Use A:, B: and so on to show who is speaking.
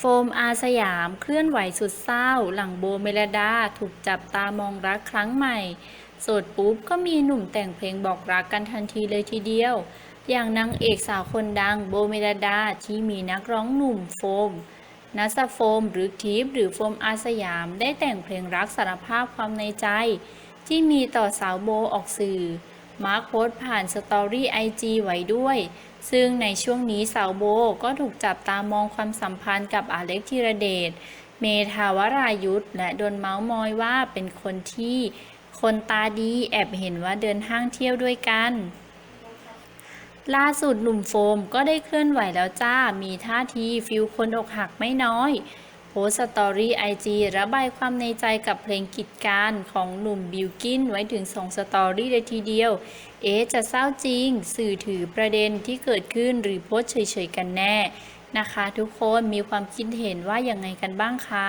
A: โฟมอาสยามเคลื่อนไหวสุดเศร้า หลังโบเมลดาถูกจับตามองรักครั้งใหม่โสดปุ๊บก็มีหนุ่มแต่งเพลงบอกรักกันทันทีเลยทีเดียว อย่างนางเอกสาวคนดังโบเมลดาที่มีนักร้องหนุ่มโฟมนัสโฟม หรือทีฟหรือโฟมอาสยามได้แต่งเพลงรักสารภาพความในใจ ที่มีต่อสาวโบออกสื่อ มาร์คโพสผ่านสตอรี่ไอจีไว้ด้วย ซึ่งในช่วงนี้สาวโบก็ถูกจับตามองความสัมพันธ์กับอาเล็กธีรเดช เมธาวรายุทธและโดนเมาส์มอยว่าเป็นคนที่คนตาดีแอบเห็นว่าเดินห้างเที่ยวด้วยกัน ล่าสุดหนุ่มโฟมก็ได้เคลื่อนไหวแล้วจ้า มีท่าทีฟิลคนอกหักไม่น้อย พสต์สตอรี่ไอจีระบายความในใจกับเพลงกิจการของหนุ่มบิวกินไว้ถึงสองสตอรี่เลยทีเดียว เอ๊จะเศร้าจริง สื่อถือประเด็นที่เกิดขึ้นหรือโพสเฉยๆกันแน่นะคะ ทุกคนมีความคิดเห็นว่าอย่างไงกันบ้างคะ